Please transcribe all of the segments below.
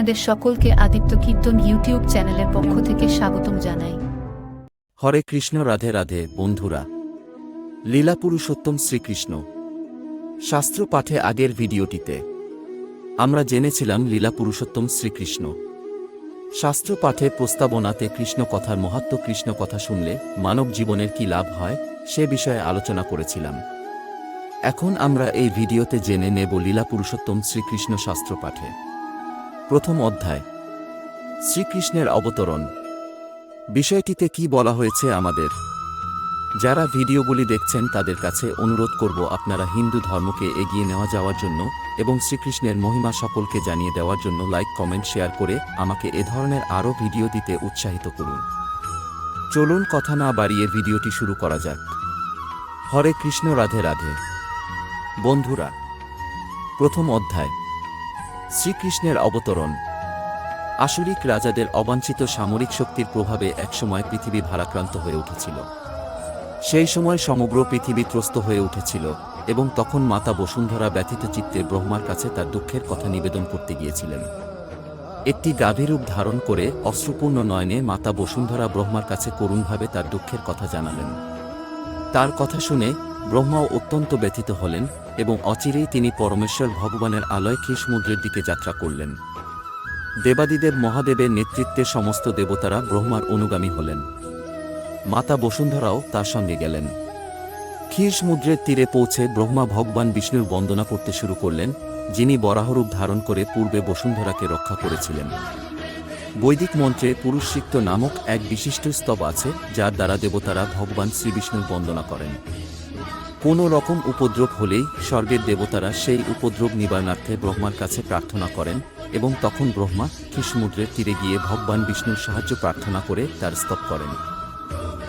আপনাদের সকলকে আদিত্য কীর্তন ইউটিউব চ্যানেলের পক্ষ থেকে স্বাগতম জানাই। হরে কৃষ্ণ, রাধে রাধে, বন্ধুরা। লীলা পুরুষোত্তম শ্রীকৃষ্ণ। শাস্ত্র পাঠে আগের ভিডিওটিতে আমরা জেনেছিলাম লীলা পুরুষোত্তম শ্রীকৃষ্ণ। শাস্ত্র পাঠে প্রস্তাবনাতে কৃষ্ণ কথার মহাত্ম কৃষ্ণ কথা শুনলে মানব জীবনের কি লাভ হয়, সে বিষয়ে আলোচনা করেছিলাম। এখন আমরা এই ভিডিওতে জেনে নেব লীলা পুরুষোত্তম শ্রীকৃষ্ণ শাস্ত্র পাঠে। প্রথম অধ্যায়। শ্রীকৃষ্ণের অবতরণ। বিষয়টিতে কি বলা হয়েছে আমাদের? যারা ভিডিওগুলি দেখছেন তাদের কাছে অনুরোধ করব আপনারা হিন্দু ধর্মকে এগিয়ে নেওয়া যাওয়ার জন্য এবং শ্রীকৃষ্ণের মহিমা সকলকে জানিয়ে দেওয়ার জন্য লাইক, কমেন্ট, শেয়ার করে আমাকে এ ধরনের আরও ভিডিও দিতে উৎসাহিত করুন। চলুন কথা না বাড়িয়ে ভিডিওটি শুরু করা যাক। হরে কৃষ্ণ, রাধে রাধে। বন্ধুরা, প্রথম অধ্যায়। শ্রীকৃষ্ণের অবতরণ। আসরিক রাজাদের অবাঞ্ছিত সামরিক শক্তির প্রভাবে একসময় পৃথিবী ভারাক্রান্ত হয়ে উঠেছিল। সেই সময় সমগ্র পৃথিবী ত্রস্ত হয়ে উঠেছিল এবং তখন মাতা বসুন্ধরা ব্যথিত চিত্তে ব্রহ্মার কাছে তার দুঃখের কথা নিবেদন করতে গিয়েছিলেন। একটি গাভীরূপ ধারণ করে অশ্রুপূর্ণ নয়নে মাতা বসুন্ধরা ব্রহ্মার কাছে করুণভাবে তার দুঃখের কথা জানালেন। তার কথা শুনে ব্রহ্মাও অত্যন্ত ব্যথিত হলেন এবং অচিরেই তিনি পরমেশ্বর ভগবানের আলয় সমুদ্রের দিকে যাত্রা করলেন। দেবাদিদেব মহাদেবের নেতৃত্বে সমস্ত দেবতারা ব্রহ্মার অনুগামী হলেন। মাতা বসুন্ধরাও তার সঙ্গে গেলেন। ক্ষীর সমুদ্রের তীরে পৌঁছে ব্রহ্মা ভগবান বিষ্ণুর বন্দনা করতে শুরু করলেন, যিনি বরাহরূপ ধারণ করে পূর্বে বসুন্ধরাকে রক্ষা করেছিলেন। বৈদিক মন্ত্রে পুরুষসিক্ত নামক এক বিশিষ্ট স্তব আছে, যার দ্বারা দেবতারা ভগবান শ্রীবিষ্ণুর বন্দনা করেন। কোনো রকম উপদ্রব হলেই স্বর্গের দেবতারা সেই উপদ্রব নিবারণার্থে ব্রহ্মার কাছে প্রার্থনা করেন এবং তখন ব্রহ্মা সমুদ্রের তীরে গিয়ে ভগবান বিষ্ণুর সাহায্য প্রার্থনা করে তার স্তব করেন।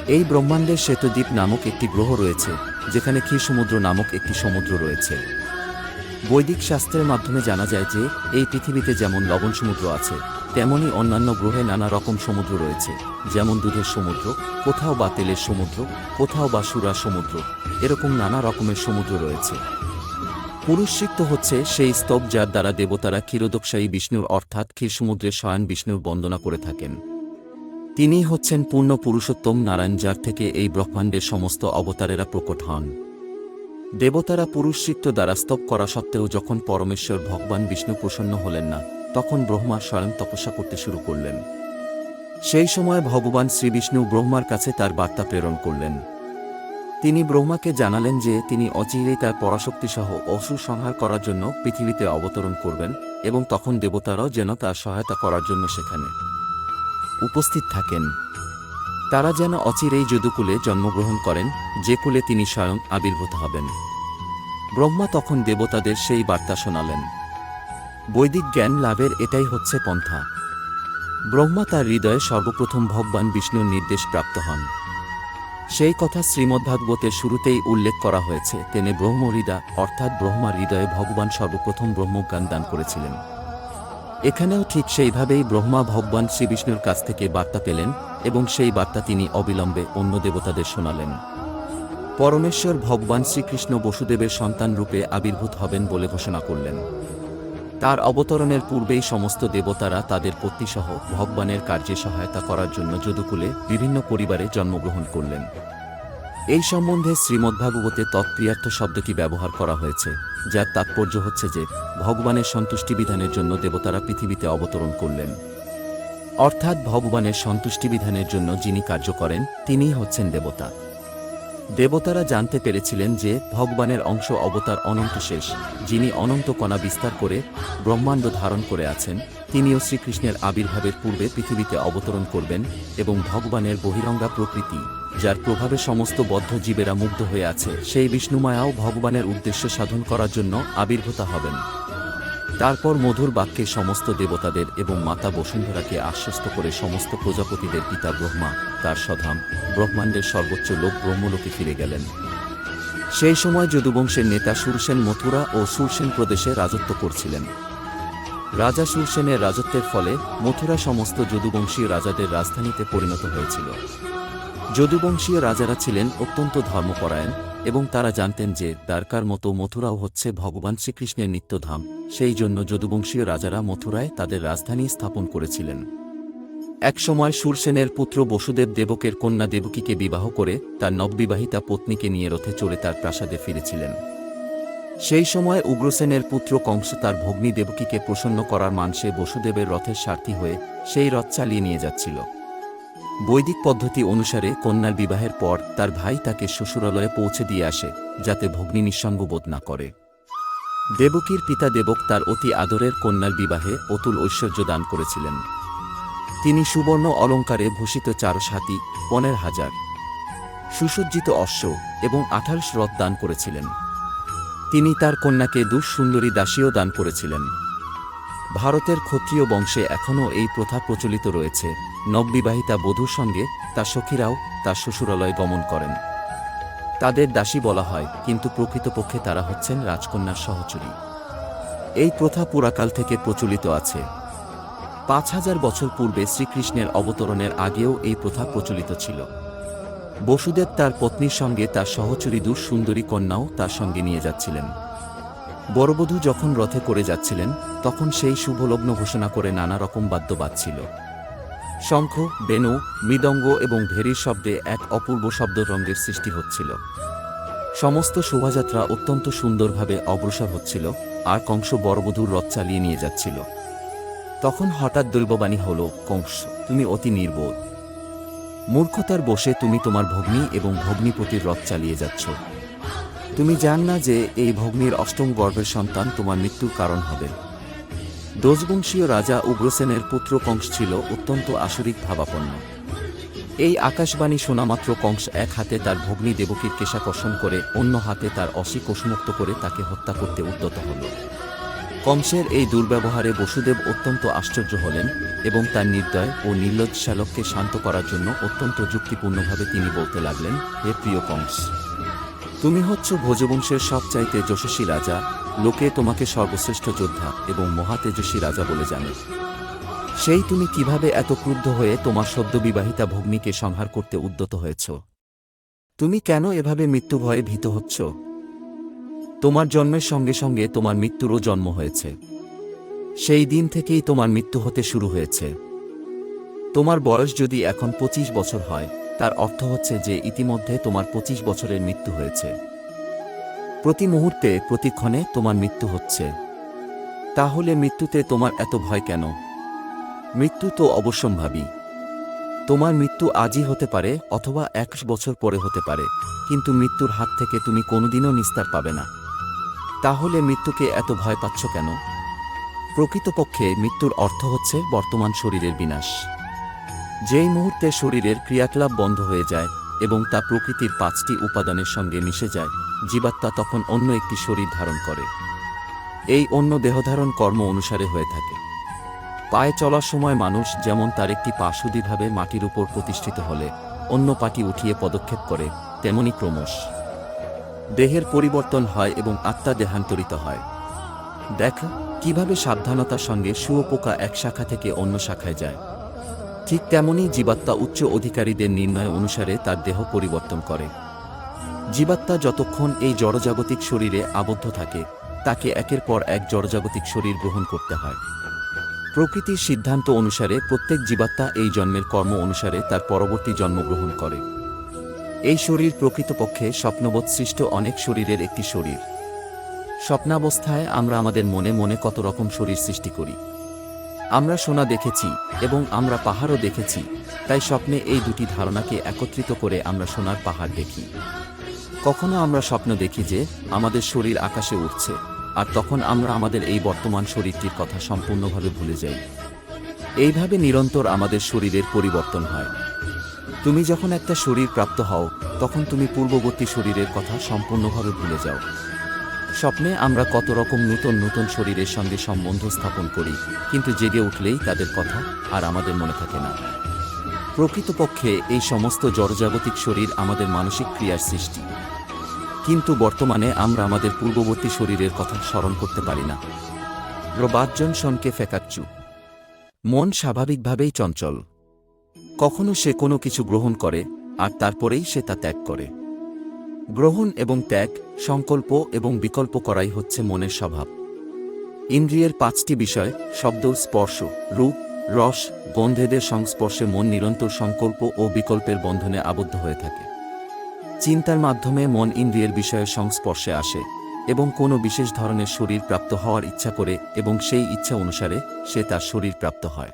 এই ব্রহ্মাণ্ডের শ্বেতদ্বীপ নামক একটি গ্রহ রয়েছে, যেখানে সমুদ্র নামক একটি সমুদ্র রয়েছে। বৈদিক শাস্ত্রের মাধ্যমে জানা যায় যে, এই পৃথিবীতে যেমন লবণ সমুদ্র আছে তেমনি অন্যান্য গ্রহে নানা রকম সমুদ্র রয়েছে, যেমন দুধের সমুদ্র, কোথাও বা তেলের সমুদ্র, কোথাও বা সুরা সমুদ্র, এরকম নানা রকমের সমুদ্র রয়েছে। পুরুষসিক্ত হচ্ছে সেই স্তব যার দ্বারা দেবতারা ক্ষীরোদকশায়ী বিষ্ণুর অর্থাৎ ক্ষীর সমুদ্রের শয়ন বিষ্ণুর বন্দনা করে থাকেন। তিনি হচ্ছেন পূর্ণ পুরুষোত্তম নারায়ণ, যার থেকে এই ব্রহ্মাণ্ডের সমস্ত অবতারেরা প্রকট হন। দেবতারা পুরুষসিক্ত দ্বারা স্তব করা সত্ত্বেও যখন পরমেশ্বর ভগবান বিষ্ণু প্রসন্ন হলেন না তখন ব্রহ্মা স্বয়ং তপস্যা করতে শুরু করলেন। সেই সময় ভগবান শ্রীবিষ্ণু ব্রহ্মার কাছে তার বার্তা প্রেরণ করলেন। তিনি ব্রহ্মাকে জানালেন যে তিনি অচিরেই তার পরাশক্তিসহ অসুর সংহার করার জন্য পৃথিবীতে অবতরণ করবেন এবং তখন দেবতারাও যেন তার সহায়তা করার জন্য সেখানে উপস্থিত থাকেন। তারা যেন অচিরেই যদুকুলে জন্মগ্রহণ করেন, যে কুলে তিনি স্বয়ং আবির্ভূত হবেন। ব্রহ্মা তখন দেবতাদের সেই বার্তা শোনালেন। বৈদিক জ্ঞান লাভের এটাই হচ্ছে পন্থা। ব্রহ্মা তার হৃদয়ে সর্বপ্রথম ভগবান বিষ্ণুর নির্দেশ প্রাপ্ত হন। সেই কথা শ্রীমদ্ভাগবতের শুরুতেই উল্লেখ করা হয়েছে, তেনে ব্রহ্মহৃদা, অর্থাৎ ব্রহ্মার হৃদয়ে ভগবান সর্বপ্রথম ব্রহ্মজ্ঞান দান করেছিলেন। এখানেও ঠিক সেইভাবেই ব্রহ্মা ভগবান শ্রীবিষ্ণুর কাছ থেকে বার্তা পেলেন এবং সেই বার্তা তিনি অবিলম্বে অন্য দেবতাদের শোনালেন। পরমেশ্বর ভগবান শ্রীকৃষ্ণ বসুদেবের সন্তান রূপে আবির্ভূত হবেন বলে ঘোষণা করলেন। তার অবতরণের পূর্বেই সমস্ত দেবতারা তাদের পত্নীসহ ভগবানের কার্যে সহায়তা করার জন্য যদুকুলে বিভিন্ন পরিবারে জন্মগ্রহণ করলেন। এই সম্বন্ধে শ্রীমদ্ভাগবতে তৎপ্রিয়ার্থ শব্দটি ব্যবহার করা হয়েছে, যার তাৎপর্য হচ্ছে যে ভগবানের সন্তুষ্টি বিধানের জন্য দেবতারা পৃথিবীতে অবতরণ করলেন। অর্থাৎ ভগবানের সন্তুষ্টি বিধানের জন্য যিনি কার্য করেন, তিনিই হচ্ছেন দেবতা। দেবতারা জানতে পেরেছিলেন যে ভগবানের অংশ অবতার অনন্ত শেষ, যিনি অনন্ত কণা বিস্তার করে ব্রহ্মাণ্ড ধারণ করে আছেন, তিনিও শ্রীকৃষ্ণের আবির্ভাবের পূর্বে পৃথিবীতে অবতরণ করবেন এবং ভগবানের বহিরঙ্গা প্রকৃতি, যার প্রভাবে সমস্ত বদ্ধ জীবেরা মুগ্ধ হয়ে আছে, সেই বিষ্ণুমায়াও ভগবানের উদ্দেশ্য সাধন করার জন্য আবির্ভূত হবেন। তারপর মধুর বাক্যে সমস্ত দেবতাদের এবং মাতা বসুন্ধরাকে আশ্বস্ত করে সমস্ত প্রজাপতিদের পিতা ব্রহ্মা, তার স্বধাম ব্রহ্মাণ্ডের সর্বোচ্চ লোক ব্রহ্মলোকে ফিরে গেলেন। সেই সময় যদুবংশের নেতা সুরসেন মথুরা ও সুরসেন প্রদেশে রাজত্ব করছিলেন। রাজা সুরসেনের রাজত্বের ফলে মথুরা সমস্ত যদুবংশী রাজাদের রাজধানীতে পরিণত হয়েছিল। যদুবংশীয় রাজারা ছিলেন অত্যন্ত ধর্মপরায়ণ এবং তারা জানতেন যে দ্বারকার মতো মথুরাও হচ্ছে ভগবান শ্রীকৃষ্ণের নিত্যধাম। সেই জন্য যদুবংশীয় রাজারা মথুরায় তাদের রাজধানী স্থাপন করেছিলেন। একসময় সুরসেনের পুত্র বসুদেব দেবকের কন্যা দেবকীকে বিবাহ করে তার নববিবাহিতা পত্নীকে নিয়ে রথে চড়ে তার প্রাসাদে ফিরেছিলেন। সেই সময় উগ্রসেনের পুত্র কংস তার ভগ্নী দেবকীকে প্রসন্ন করার মানসে বসুদেবের রথের সারথি হয়ে সেই রথ চালিয়ে নিয়ে যাচ্ছিল। বৈদিক পদ্ধতি অনুসারে কন্যার বিবাহের পর তার ভাই তাকে শ্বশুরালয়ে পৌঁছে দিয়ে আসে, যাতে ভগ্নী নিঃসঙ্গ বোধ না করে। দেবকীর পিতা দেবক তার অতি আদরের কন্যার বিবাহে অতুল ঐশ্বর্য দান করেছিলেন। তিনি সুবর্ণ অলঙ্কারে ভূষিত চারশ হাতি, পনেরো হাজার। সুসজ্জিত অশ্ব এবং আঠারোশ রথ দান করেছিলেন। তিনি তার কন্যাকে দুঃসুন্দরী দাসীও দান করেছিলেন। ভারতের ক্ষত্রিয় বংশে এখনও এই প্রথা প্রচলিত রয়েছে। নববিবাহিতা বধূর সঙ্গে তার সখীরাও তার শ্বশুরালয় গমন করেন। তাদের দাসী বলা হয়, কিন্তু প্রকৃতপক্ষে তারা হচ্ছেন রাজকন্যার সহচরী। এই প্রথা পুরাকাল থেকে প্রচলিত আছে। পাঁচ হাজার বছর পূর্বে শ্রীকৃষ্ণের অবতরণের আগেও এই প্রথা প্রচলিত ছিল। বসুদেব তার পত্নীর সঙ্গে তার সহচরী দুঃসুন্দরী কন্যাও তার সঙ্গে নিয়ে যাচ্ছিলেন। বড়বধূ যখন রথে করে যাচ্ছিলেন, তখন সেই শুভলগ্ন ঘোষণা করে নানা রকম বাদ্য বাজছিল শঙ্খ বেনু মৃদঙ্গ এবং ভেরির শব্দে এক অপূর্ব শব্দরঙ্গের সৃষ্টি হচ্ছিল। সমস্ত শোভাযাত্রা অত্যন্ত সুন্দরভাবে অগ্রসর হচ্ছিল, আর কংস বড়বধূর রথ চালিয়ে নিয়ে যাচ্ছিল। তখন হঠাৎ দৈববাণী হল, কংস, তুমি অতি নির্বোধ। মূর্খতার বসে তুমি তোমার ভগ্নী এবং ভগ্নীপতির রথ চালিয়ে যাচ্ছ। তুমি জান না যে এই ভগ্নীর অষ্টম গর্ভের সন্তান তোমার মৃত্যুর কারণ হবে। দোষবংশীয় রাজা উগ্রসেনের পুত্র কংস ছিল অত্যন্ত আসরিক ভাবাপন্ন। এই আকাশবাণী শোনামাত্র কংস এক হাতে তার ভগ্নী দেবকীর কেশাকর্ষণ করে, অন্য হাতে তার অসি কোষমুক্ত করে তাকে হত্যা করতে উদ্যত হল। কংসের এই দুর্ব্যবহারে বসুদেব অত্যন্ত আশ্চর্য হলেন এবং তার নির্দয় ও নির্লজ্জ শালককে শান্ত করার জন্য অত্যন্ত যুক্তিপূর্ণভাবে তিনি বলতে লাগলেন, হে প্রিয় কংস তুমি হচ্ছ ভোজবংশের সবচাইতে যশস্বী রাজা, লোকে তোমাকে সর্বশ্রেষ্ঠ যোদ্ধা এবং মহাতেজস্বী রাজা বলে জানে। সেই তুমি কীভাবে এত ক্রুদ্ধ হয়ে তোমার সদ্যবিবাহিতা ভগ্নীকে সংহার করতে উদ্যত হয়েছ? তুমি কেন এভাবে মৃত্যু ভয়ে ভীত হচ্ছ? তোমার জন্মের সঙ্গে সঙ্গে তোমার মৃত্যুরও জন্ম হয়েছে। সেই দিন থেকেই তোমার মৃত্যু হতে শুরু হয়েছে। তোমার বয়স যদি এখন পঁচিশ বছর হয় তার অর্থ হচ্ছে যে ইতিমধ্যে তোমার পঁচিশ বছরের মৃত্যু হয়েছে। প্রতি মুহূর্তে, প্রতিক্ষণে তোমার মৃত্যু হচ্ছে। তাহলে মৃত্যুতে তোমার এত ভয় কেন? মৃত্যু তো অবশ্যম্ভাবী। তোমার মৃত্যু আজই হতে পারে অথবা এক বছর পরে হতে পারে, কিন্তু মৃত্যুর হাত থেকে তুমি কোনোদিনও নিস্তার পাবে না। তাহলে মৃত্যুকে এত ভয় পাচ্ছ কেন? প্রকৃতপক্ষে মৃত্যুর অর্থ হচ্ছে বর্তমান শরীরের বিনাশ। যেই মুহূর্তে শরীরের ক্রিয়াকলাপ বন্ধ হয়ে যায় এবং তা প্রকৃতির পাঁচটি উপাদানের সঙ্গে মিশে যায়, জীবাত্মা তখন অন্য একটি শরীর ধারণ করে। এই অন্য দেহধারণ কর্ম অনুসারে হয়ে থাকে। পায়ে চলার সময় মানুষ যেমন তার একটি পা সুদীভাবে মাটির উপর প্রতিষ্ঠিত হলে, অন্য পাটি উঠিয়ে পদক্ষেপ করে, তেমনি ক্রমশ। দেহের পরিবর্তন হয় এবং আত্মা দেহান্তরিত হয়। দেখ, কীভাবে সাবধানতার সঙ্গে শুয়োপোকা এক শাখা থেকে অন্য শাখায় যায়। ঠিক তেমনি জীবাত্মা উচ্চ অধিকারীদের নির্ণয় অনুসারে তার দেহ পরিবর্তন করে। জীবাত্মা যতক্ষণ এই জড়জাগতিক শরীরে আবদ্ধ থাকে, তাকে একের পর এক জড়জাগতিক শরীর গ্রহণ করতে হয়। প্রকৃতির সিদ্ধান্ত অনুসারে প্রত্যেক জীবাত্মা এই জন্মের কর্ম অনুসারে তার পরবর্তী জন্মগ্রহণ করে। এই শরীর প্রকৃতপক্ষে স্বপ্নবোধ সৃষ্ট অনেক শরীরের একটি শরীর। স্বপ্নাবস্থায় আমরা আমাদের মনে মনে কত রকম শরীর সৃষ্টি করি। আমরা সোনা দেখেছি এবং আমরা পাহাড়ও দেখেছি, তাই স্বপ্নে এই দুটি ধারণাকে একত্রিত করে আমরা সোনার পাহাড় দেখি। কখনো আমরা স্বপ্ন দেখি যে আমাদের শরীর আকাশে উঠছে আর তখন আমরা আমাদের এই বর্তমান শরীরটির কথা সম্পূর্ণভাবে ভুলে যাই। এইভাবে নিরন্তর আমাদের শরীরের পরিবর্তন হয়। তুমি যখন একটা শরীর প্রাপ্ত হও, তখন তুমি পূর্ববর্তী শরীরের কথা সম্পূর্ণভাবে ভুলে যাও। স্বপ্নে আমরা কত রকম নূতন নূতন শরীরের সঙ্গে সম্বন্ধ স্থাপন করি, কিন্তু জেগে উঠলেই তাদের কথা আর আমাদের মনে থাকে না। প্রকৃতপক্ষে এই সমস্ত জড়জাগতিক শরীর আমাদের মানসিক ক্রিয়ার সৃষ্টি। কিন্তু বর্তমানে আমরা আমাদের পূর্ববর্তী শরীরের কথা স্মরণ করতে পারি না। রবার্জন সনকে ফেকাচ্চু মন স্বাভাবিকভাবেই চঞ্চল। কখনো সে কোনো কিছু গ্রহণ করে, আর তারপরেই সে তা ত্যাগ করে। গ্রহণ এবং ত্যাগ সংকল্প এবং বিকল্প করাই হচ্ছে মনের স্বভাব। ইন্দ্রিয়ের পাঁচটি বিষয়, শব্দ, স্পর্শ, রূপ, রস, গন্ধেদের সংস্পর্শে মন নিরন্তর সংকল্প ও বিকল্পের বন্ধনে আবদ্ধ হয়ে থাকে। চিন্তার মাধ্যমে মন ইন্দ্রিয়ের বিষয়ের সংস্পর্শে আসে এবং কোনো বিশেষ ধরনের শরীর প্রাপ্ত হওয়ার ইচ্ছা করে এবং সেই ইচ্ছা অনুসারে সে তার শরীর প্রাপ্ত হয়।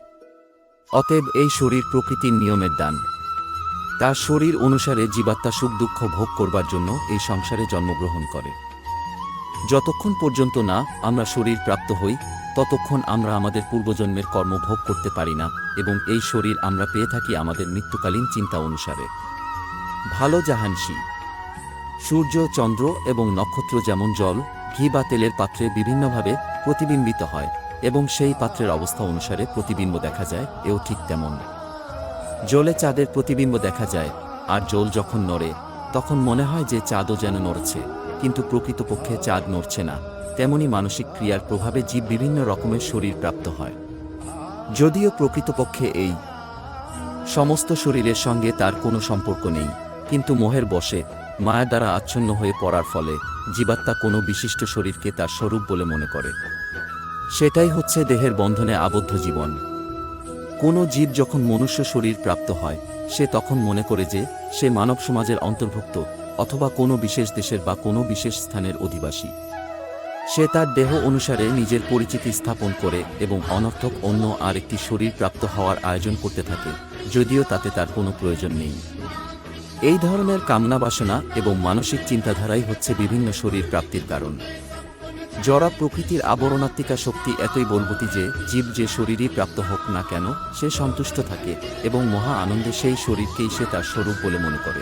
অতএব এই শরীর প্রকৃতির নিয়মের দান। তার শরীর অনুসারে জীবাত্মা সুখ দুঃখ ভোগ করবার জন্য এই সংসারে জন্মগ্রহণ করে। যতক্ষণ পর্যন্ত না আমরা শরীর প্রাপ্ত হই, ততক্ষণ আমরা আমাদের পূর্বজন্মের কর্ম ভোগ করতে পারি না এবং এই শরীর আমরা পেয়ে থাকি আমাদের মৃত্যুকালীন চিন্তা অনুসারে। ভালো জাহানসি সূর্য, চন্দ্র এবং নক্ষত্র যেমন জল, ঘি বা তেলের পাত্রে বিভিন্নভাবে প্রতিবিম্বিত হয় এবং সেই পাত্রের অবস্থা অনুসারে প্রতিবিম্ব দেখা যায়, এও ঠিক তেমন। জলে চাঁদের প্রতিবিম্ব দেখা যায়, আর জল যখন নড়ে, তখন মনে হয় যে চাঁদও যেন নড়ছে। কিন্তু প্রকৃতপক্ষে চাঁদ নড়ছে না। তেমনি মানসিক ক্রিয়ার প্রভাবে জীব বিভিন্ন রকমের শরীর প্রাপ্ত হয়। যদিও প্রকৃতপক্ষে এই সমস্ত শরীরের সঙ্গে তার কোনো সম্পর্ক নেই, কিন্তু মোহের বশে মায়া দ্বারা আচ্ছন্ন হয়ে পড়ার ফলে জীবাত্মা কোনো বিশিষ্ট শরীরকে তার স্বরূপ বলে মনে করে। সেটাই হচ্ছে দেহের বন্ধনে আবদ্ধ জীবন। কোনো জীব যখন মনুষ্য শরীর প্রাপ্ত হয়, সে তখন মনে করে যে, সে মানব সমাজের অন্তর্ভুক্ত, অথবা কোনো বিশেষ দেশের বা কোনো বিশেষ স্থানের অধিবাসী। সে তার দেহ অনুসারে নিজের পরিচিতি স্থাপন করে এবং অনর্থক অন্য আরেকটি শরীর প্রাপ্ত হওয়ার আয়োজন করতে থাকে, যদিও তাতে তার কোনো প্রয়োজন নেই। এই ধরনের কামনা বাসনা এবং মানসিক চিন্তাধারাই হচ্ছে বিভিন্ন শরীর প্রাপ্তির কারণ। জরা প্রকৃতির আবরণাত্মিকা শক্তি এতই বলবতী যে, জীব যে শরীরই প্রাপ্ত হোক না কেন, সে সন্তুষ্ট থাকে এবং মহা আনন্দে সেই শরীরকেই সে তার স্বরূপ বলে মনে করে।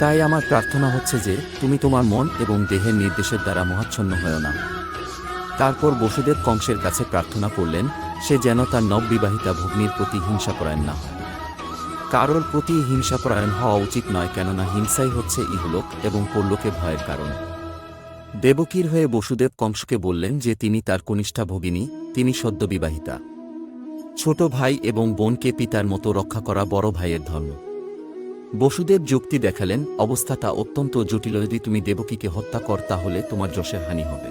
তাই আমার প্রার্থনা হচ্ছে যে, তুমি তোমার মন এবং দেহের নির্দেশের দ্বারা মহাচ্ছন্ন হও না। তারপর বসুদেব কংসের কাছে প্রার্থনা করলেন, সে যেন তার নববিবাহিতা ভগ্নির প্রতি হিংসাপরায়ণ না হয়। কারোর প্রতি হিংসাপরায়ণ হওয়া উচিত নয় কেননা হিংসাই হচ্ছে ইহলোক এবং পরলোকে ভয়ের কারণ। দেবকীর হয়ে বসুদেব কংসকে বললেন যে তিনি তার কনিষ্ঠা ভগিনী, তিনি সদ্যবিবাহিতা ছোট ভাই এবং বোনকে পিতার মতো রক্ষা করা বড় ভাইয়ের ধর্ম। বসুদেব যুক্তি দেখালেন, অবস্থাটা অত্যন্ত জটিল, যদি তুমি দেবকীকে হত্যা কর, তাহলে তোমার যশের হানি হবে।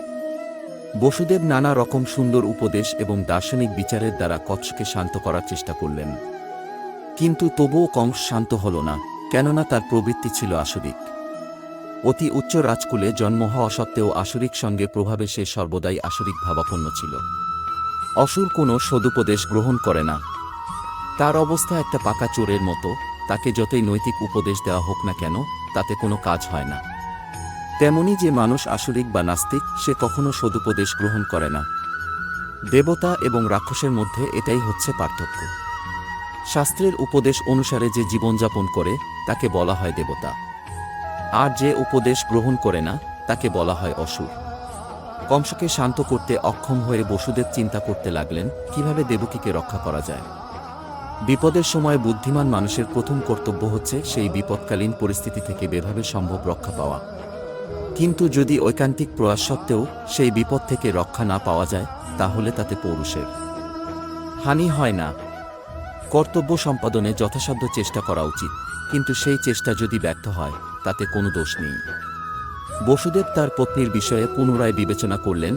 বসুদেব নানা রকম সুন্দর উপদেশ এবং দার্শনিক বিচারের দ্বারা কচ্ছকে শান্ত করার চেষ্টা করলেন। কিন্তু তবুও কংস শান্ত হল না, কেননা তার প্রবৃত্তি ছিল আসরিক অতি উচ্চ রাজকুলে জন্ম হওয়া সত্ত্বেও আসরিক সঙ্গে প্রভাবে সে সর্বদাই আসরিক ভাবাপন্ন ছিল। অসুর কোনো সদুপদেশ গ্রহণ করে না। তার অবস্থা একটা পাকা চোরের মতো, তাকে যতই নৈতিক উপদেশ দেওয়া হোক না কেন, তাতে কোনো কাজ হয় না। তেমনি যে মানুষ আসরিক বা নাস্তিক, সে কখনো সদুপদেশ গ্রহণ করে না। দেবতা এবং রাক্ষসের মধ্যে এটাই হচ্ছে পার্থক্য। শাস্ত্রের উপদেশ অনুসারে যে জীবনযাপন করে, তাকে বলা হয় দেবতা। আর যে উপদেশ গ্রহণ করে না, তাকে বলা হয় অসুর। কংসকে শান্ত করতে অক্ষম হয়ে বসুদেব চিন্তা করতে লাগলেন, কীভাবে দেবকীকে রক্ষা করা যায়? বিপদের সময় বুদ্ধিমান মানুষের প্রথম কর্তব্য হচ্ছে সেই বিপদকালীন পরিস্থিতি থেকে বেভাবে সম্ভব রক্ষা পাওয়া। কিন্তু যদি ঐকান্তিক প্রয়াস সত্ত্বেও সেই বিপদ থেকে রক্ষা না পাওয়া যায়, তাহলে তাতে পৌরুষের হানি হয় না। কর্তব্য সম্পাদনে যথাসাধ্য চেষ্টা করা উচিত, কিন্তু সেই চেষ্টা যদি ব্যর্থ হয় তাতে কোনো দোষ নেই। বসুদেব তার পত্নীর বিষয়ে পুনরায় বিবেচনা করলেন,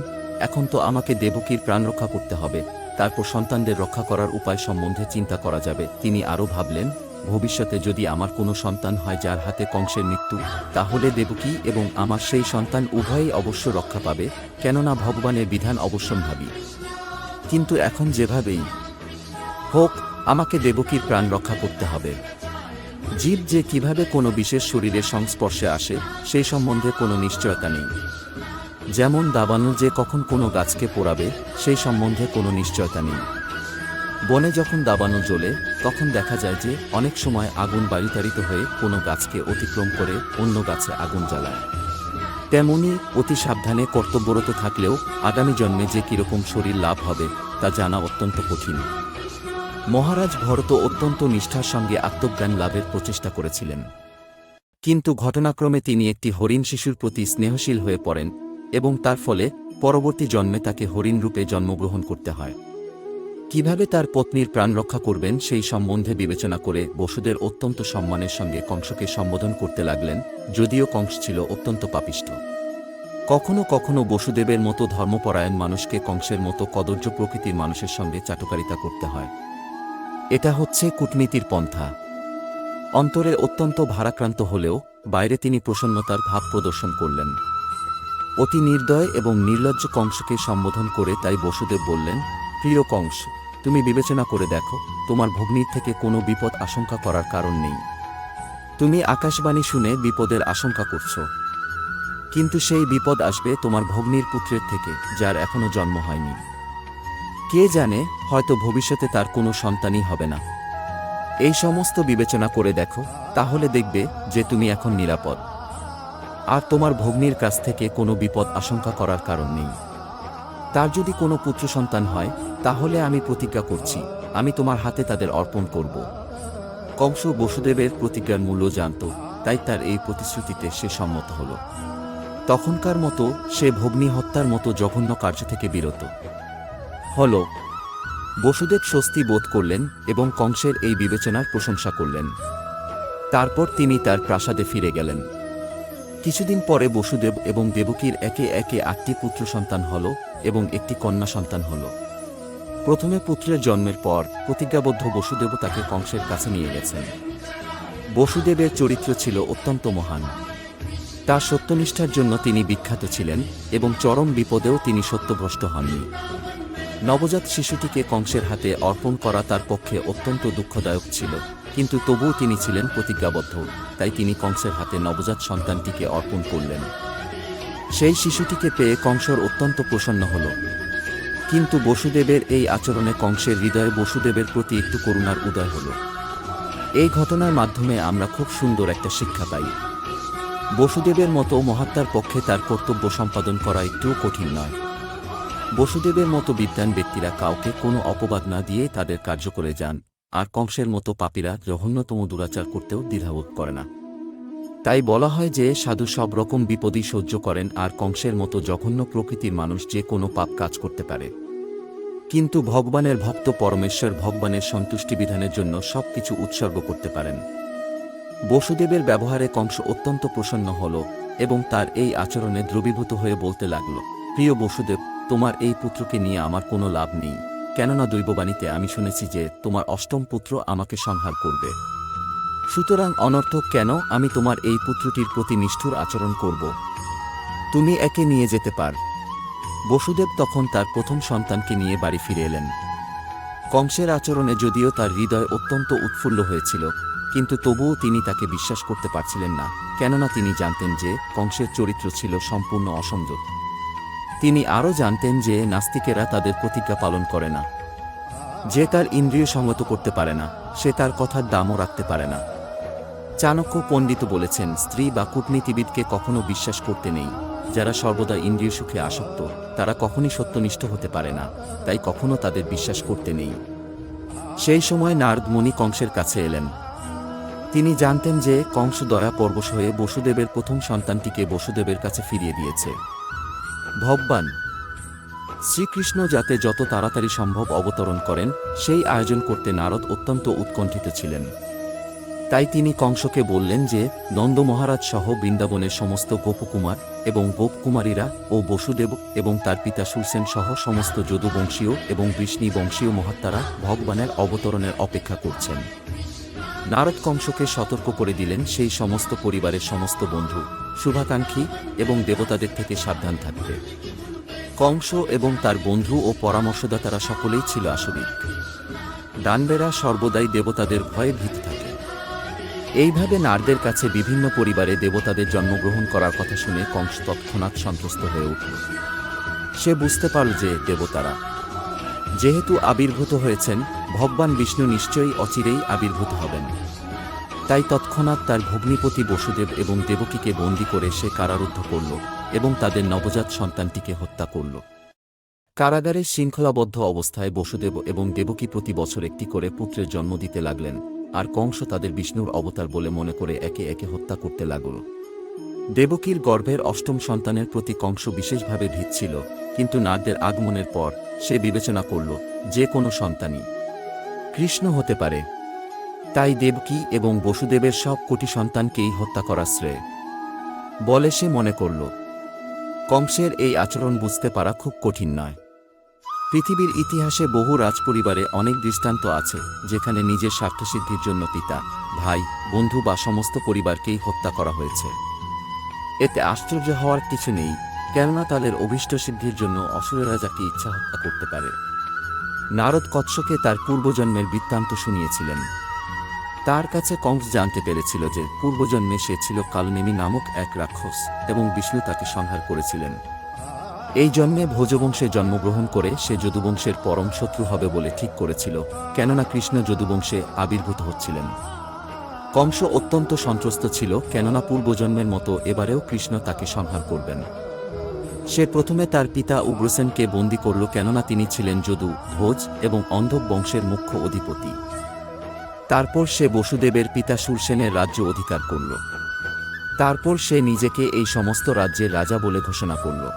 এখন তো আমাকে দেবকীর প্রাণ রক্ষা করতে হবে, তারপর সন্তানদের রক্ষা করার উপায় সম্বন্ধে চিন্তা করা যাবে। তিনি আরও ভাবলেন, ভবিষ্যতে যদি আমার কোনো সন্তান হয় যার হাতে কংসের মৃত্যু, তাহলে দেবকী এবং আমার সেই সন্তান উভয়ই অবশ্য রক্ষা পাবে, কেননা ভগবানের বিধান অবশ্যম্ভাবী। কিন্তু এখন যেভাবেই হোক, আমাকে দেবকীর প্রাণ রক্ষা করতে হবে। জীব যে কীভাবে কোনো বিশেষ শরীরের সংস্পর্শে আসে সেই সম্বন্ধে কোনো নিশ্চয়তা নেই। যেমন দাবানো যে কখন কোনো গাছকে পোড়াবে সেই সম্বন্ধে কোনো নিশ্চয়তা নেই। বনে যখন দাবানো জ্বলে, তখন দেখা যায় যে অনেক সময় আগুন বাড়িতাড়িত হয়ে কোনো গাছকে অতিক্রম করে অন্য গাছে আগুন জ্বালায়। তেমনি অতি সাবধানে কর্তব্যরত থাকলেও আগামী জন্মে যে কীরকম শরীর লাভ হবে, তা জানা অত্যন্ত কঠিন। মহারাজ ভরত অত্যন্ত নিষ্ঠার সঙ্গে আত্মজ্ঞান লাভের প্রচেষ্টা করেছিলেন। কিন্তু ঘটনাক্রমে তিনি একটি হরিণ শিশুর প্রতি স্নেহশীল হয়ে পড়েন এবং তার ফলে পরবর্তী জন্মে তাকে হরিণ রূপে জন্মগ্রহণ করতে হয়। কীভাবে তার পত্নীর প্রাণ রক্ষা করবেন সেই সম্বন্ধে বিবেচনা করে বসুদের অত্যন্ত সম্মানের সঙ্গে কংসকে সম্বোধন করতে লাগলেন, যদিও কংস ছিল অত্যন্ত পাপিষ্ঠ। কখনো কখনো বসুদেবের মতো ধর্মপরায়ণ মানুষকে কংসের মতো কদর্য প্রকৃতির মানুষের সঙ্গে চাটুকারিতা করতে হয়। এটা হচ্ছে কূটনীতির পন্থা। অন্তরে অত্যন্ত ভারাক্রান্ত হলেও বাইরে তিনি প্রসন্নতার ভাব প্রদর্শন করলেন। অতি নির্দয় এবং নির্লজ্জ কংসকে সম্বোধন করে তাই বসুদেব বললেন, প্রিয় কংস, তুমি বিবেচনা করে দেখো, তোমার ভগ্নীর থেকে কোনো বিপদ আশঙ্কা করার কারণ নেই। তুমি আকাশবাণী শুনে বিপদের আশঙ্কা করছ। কিন্তু সেই বিপদ আসবে তোমার ভগ্নীর পুত্রের থেকে, যার এখনও জন্ম হয়নি। কে জানে হয়তো ভবিষ্যতে তার কোনো সন্তানই হবে না। এই সমস্ত বিবেচনা করে দেখো, তাহলে দেখবে যে তুমি এখন নিরাপদ। আর তোমার ভগ্নীর কাছ থেকে কোনো বিপদ আশঙ্কা করার কারণ নেই। তার যদি কোনো পুত্র সন্তান হয়, তাহলে আমি প্রতিজ্ঞা করছি, আমি তোমার হাতে তাদের অর্পণ করব। কংস বসুদেবের প্রতিজ্ঞার মূল্য জানত, তাই তার এই প্রতিশ্রুতিতে সে সম্মত হল। তখনকার মতো সে ভগ্নী হত্যার মতো জঘন্য কার্য থেকে বিরত। হল। বসুদেব স্বস্তি বোধ করলেন এবং কংসের এই বিবেচনার প্রশংসা করলেন। তারপর তিনি তার প্রাসাদে ফিরে গেলেন। কিছুদিন পরে বসুদেব এবং দেবকীর একে একে আটটি পুত্র সন্তান হল এবং একটি কন্যা সন্তান হল। প্রথমে পুত্রের জন্মের পর প্রতিজ্ঞাবদ্ধ বসুদেব তাকে কংসের কাছে নিয়ে গেছেন। বসুদেবের চরিত্র ছিল অত্যন্ত মহান। তার সত্যনিষ্ঠার জন্য তিনি বিখ্যাত ছিলেন এবং চরম বিপদেও তিনি সত্যভ্রষ্ট হননি। নবজাত শিশুটিকে কংসের হাতে অর্পণ করা তার পক্ষে অত্যন্ত দুঃখদায়ক ছিল। কিন্তু তবুও তিনি ছিলেন প্রতিজ্ঞাবদ্ধ, তাই তিনি কংসের হাতে নবজাত সন্তানটিকে অর্পণ করলেন। সেই শিশুটিকে পেয়ে কংসর অত্যন্ত প্রসন্ন হল। কিন্তু বসুদেবের এই আচরণে কংসের হৃদয়ে বসুদেবের প্রতি একটু করুণার উদয় হল। এই ঘটনার মাধ্যমে আমরা খুব সুন্দর একটা শিক্ষা পাই। বসুদেবের মতো মহাত্মার পক্ষে তার কর্তব্য সম্পাদন করা একটুও কঠিন নয়। বসুদেবের মতো বিদ্যান ব্যক্তিরা কাউকে কোনো অপবাদ না দিয়ে তাদের কার্য করে যান, আর কংসের মতো পাপীরা জঘন্যতম দুরাচার করতেও দ্বিধাবোধ করে না। তাই বলা হয় যে, সাধু সব রকম বিপদই সহ্য করেন, আর কংসের মতো জঘন্য প্রকৃতির মানুষ যে কোনো পাপ কাজ করতে পারে। কিন্তু ভগবানের ভক্ত পরমেশ্বর ভগবানের সন্তুষ্টি বিধানের জন্য সবকিছু উৎসর্গ করতে পারেন। বসুদেবের ব্যবহারে কংস অত্যন্ত প্রসন্ন হল, এবং তার এই আচরণে দ্রবীভূত হয়ে বলতে লাগল, প্রিয় বসুদেব তোমার এই পুত্রকে নিয়ে আমার কোনো লাভ নেই। কেননা দৈববাণীতে আমি শুনেছি যে তোমার অষ্টম পুত্র আমাকে সংহার করবে। সুতরাং অনর্থক কেন আমি তোমার এই পুত্রটির প্রতি নিষ্ঠুর আচরণ করব? তুমি একে নিয়ে যেতে পার। বসুদেব তখন তার প্রথম সন্তানকে নিয়ে বাড়ি ফিরে এলেন। কংসের আচরণে যদিও তার হৃদয় অত্যন্ত উৎফুল্ল হয়েছিল, কিন্তু তবুও তিনি তাকে বিশ্বাস করতে পারছিলেন না, কেননা তিনি জানতেন যে কংসের চরিত্র ছিল সম্পূর্ণ অসংযত। তিনি আরও জানতেন যে নাস্তিকেরা তাদের প্রতিজ্ঞা পালন করে না। যে তার ইন্দ্রিয় সংগত করতে পারে না, সে তার কথার দামও রাখতে পারে না। চাণক্য পণ্ডিত বলেছেন, স্ত্রী বা কূটনীতিবিদকে কখনো বিশ্বাস করতে নেই। যারা সর্বদা ইন্দ্রিয় সুখে আসক্ত, তারা কখনই সত্যনিষ্ঠ হতে পারে না, তাই কখনো তাদের বিশ্বাস করতে নেই। সেই সময় নারদ মুনি কংসের কাছে এলেন। তিনি জানতেন যে কংস দয়া পরবশ হয়ে বসুদেবের প্রথম সন্তানটিকে বসুদেবের কাছে ফিরিয়ে দিয়েছে। ভগবান, শ্রীকৃষ্ণ যাতে যত তাড়াতাড়ি সম্ভব অবতরণ করেন, সেই আয়োজন করতে নারদ অত্যন্ত উৎকণ্ঠিত ছিলেন। তাই তিনি কংসকে বললেন যে, নন্দ মহারাজ সহ বৃন্দাবনের সমস্ত গোপকুমার এবং গোপকুমারীরা ও বসুদেব এবং তার পিতা সুরসেন সহ সমস্ত যদুবংশীয় এবং বৃষ্ণী বংশীয় মহাত্মারা ভগবানের অবতরণের অপেক্ষা করছেন। নারদ কংসকে সতর্ক করে দিলেন সেই সমস্ত পরিবারের সমস্ত বন্ধু, শুভাকাঙ্ক্ষী এবং দেবতাদের থেকে সাবধান থাকতে। কংস এবং তার বন্ধু ও পরামর্শদাতারা সকলেই ছিল আসবিক। ডানবেরা সর্বদাই দেবতাদের ভয়ে ভীত থাকে। এইভাবে নারদের কাছে বিভিন্ন পরিবারে দেবতাদের জন্মগ্রহণ করার কথা শুনে কংস তৎক্ষণাৎ সন্ত্রস্ত হয়ে উঠল। সে বুঝতে পারল যে দেবতারা যেহেতু আবির্ভূত হয়েছেন, ভগবান বিষ্ণু নিশ্চয়ই অচিরেই আবির্ভূত হবেন। তাই তৎক্ষণাৎ তার ভগ্নিপতি বসুদেব এবং দেবকীকে বন্দী করে সে কারারুদ্ধ করল এবং তাদের নবজাত সন্তানটিকে হত্যা করল। কারাগারে শৃঙ্খলাবদ্ধ অবস্থায় বসুদেব এবং দেবকী প্রতি বছর একটি করে পুত্রের জন্ম দিতে লাগলেন, আর কংস তাদের বিষ্ণুর অবতার বলে মনে করে একে একে হত্যা করতে লাগল। দেবকীর গর্ভের অষ্টম সন্তানের প্রতি কংস বিশেষভাবে ভিত ছিল কিন্তু নারদের আগমনের পর সে বিবেচনা করল যে কোনো সন্তানই। কৃষ্ণ হতে পারে। তাই দেবকী এবং বসুদেবের সব কোটি সন্তানকেই হত্যা করা শ্রেয়। বলে সে মনে করল, কংসের এই আচরণ বুঝতে পারা খুব কঠিন নয়। পৃথিবীর ইতিহাসে বহু রাজপরিবারে অনেক দৃষ্টান্ত আছে যেখানে নিজের স্বার্থসিদ্ধির জন্য পিতা, ভাই, বন্ধু বা সমস্ত পরিবারকেই হত্যা করা হয়েছে। এতে আশ্চর্য হওয়ার কিছু নেই। কেননা তাদের অভীষ্ট সিদ্ধির জন্য অসুরেরা যাকে ইচ্ছা হত্যা করতে পারে। নারদ কচ্ছকে তার পূর্বজন্মের বৃত্তান্ত শুনিয়েছিলেন। তার কাছে কংস জানতে পেরেছিল যে পূর্বজন্মে সে ছিল কালনেমি নামক এক রাক্ষস এবং বিষ্ণু তাকে সংহার করেছিলেন। এই জন্মে ভোজবংশে জন্মগ্রহণ করে সে যদুবংশের পরম শত্রু হবে বলে ঠিক করেছিল, কেননা কৃষ্ণ যদুবংশে আবির্ভূত হচ্ছিলেন। কংস অত্যন্ত সন্ত্রস্ত ছিল, কেননা পূর্বজন্মের মতো এবারেও কৃষ্ণ তাকে সংহার করবেন। সে প্রথমে তার পিতা উগ্রসেনকে বন্দী করল কেননা তিনি ছিলেন যদু, ভোজ এবং অন্ধব বংশের মুখ্য অধিপতি। তারপর সে বসুদেবের পিতা সুরসেনের রাজ্য অধিকার করল। তারপর সে নিজেকে এই সমস্ত রাজ্যের রাজা বলে ঘোষণা করল।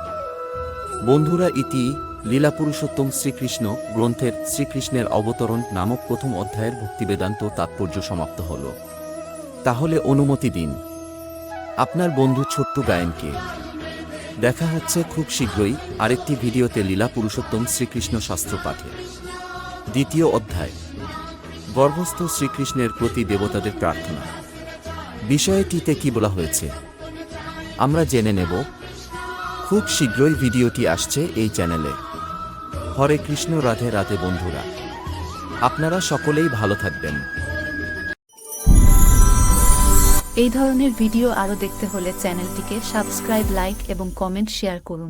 বন্ধুরা, ইতি লীলা পুরুষোত্তম শ্রীকৃষ্ণ গ্রন্থের শ্রীকৃষ্ণের অবতরণ নামক প্রথম অধ্যায়ের ভক্তিবেদান্ত তাৎপর্য সমাপ্ত হল। তাহলে অনুমতি দিন। আপনার বন্ধু ছোট্ট গায়নকে দেখা হচ্ছে খুব শীঘ্রই আরেকটি ভিডিওতে লীলা পুরুষোত্তম শ্রীকৃষ্ণ শাস্ত্র পাঠে দ্বিতীয় অধ্যায়। গর্ভস্থ শ্রীকৃষ্ণের প্রতি দেবতাদের প্রার্থনা। বিষয়টিতে কি বলা হয়েছে? আমরা জেনে নেব। খুব শীঘ্রই ভিডিওটি আসছে এই চ্যানেলে। হরে কৃষ্ণ, রাধে রাধে বন্ধুরা। আপনারা সকলেই ভালো থাকবেন। এই ধরনের ভিডিও আরও দেখতে হলে চ্যানেলটিকে সাবস্ক্রাইব লাইক এবং কমেন্ট শেয়ার করুন।